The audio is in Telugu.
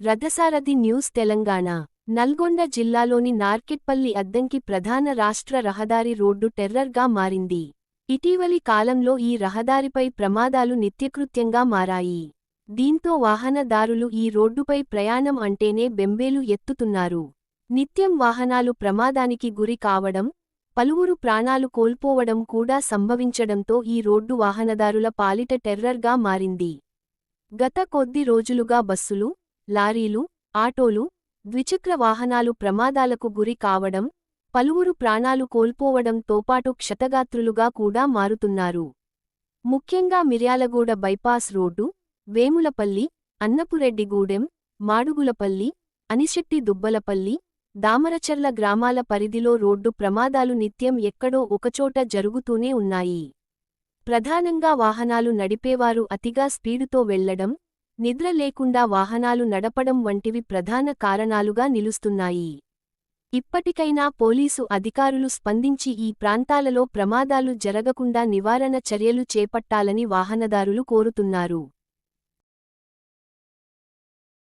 రథసారథి న్యూస్ తెలంగాణ నల్గొండ జిల్లాలోని నార్కెట్పల్లి అద్దంకి ప్రధాన రాష్ట్ర రహదారి రోడ్డు టెర్రర్గా మారింది. ఇటీవలి కాలంలో ఈ రహదారిపై ప్రమాదాలు నిత్యకృత్యంగా మారాయి. దీంతో వాహనదారులు ఈ రోడ్డుపై ప్రయాణం అంటేనే బెంబేలు ఎత్తుతున్నారు. నిత్యం వాహనాలు ప్రమాదానికి గురి కావడం పలువురు ప్రాణాలు కోల్పోవడం కూడా సంభవించడంతో ఈ రోడ్డు వాహనదారుల పాలిట టెర్రర్గా మారింది. గత కొద్ది రోజులుగా బస్సులు లారీలు ఆటోలు ద్విచక్ర వాహనాలు ప్రమాదాలకు గురి కావడం పలువురు ప్రాణాలు కోల్పోవడంతో పాటు క్షతగాత్రులుగా కూడా మారుతున్నారు. ముఖ్యంగా మిర్యాలగూడ బైపాస్ రోడ్డు వేములపల్లి అన్నపురెడ్డిగూడెం మాడుగులపల్లి అనిశెట్టి దుబ్బలపల్లి దామరచర్ల గ్రామాల పరిధిలో రోడ్డు ప్రమాదాలు నిత్యం ఎక్కడో ఒకచోట జరుగుతూనే ఉన్నాయి. ప్రధానంగా వాహనాలు నడిపేవారు అతిగా స్పీడుతో వెళ్ళడం నిద్ర లేకుండా వాహనాలు నడపడం వంటివి ప్రధాన కారణాలుగా నిలుస్తున్నాయి. ఇప్పటికైనా పోలీసు అధికారులు స్పందించి ఈ ప్రాంతాలలో ప్రమాదాలు జరగకుండా నివారణ చర్యలు చేపట్టాలని వాహనదారులు కోరుతున్నారు.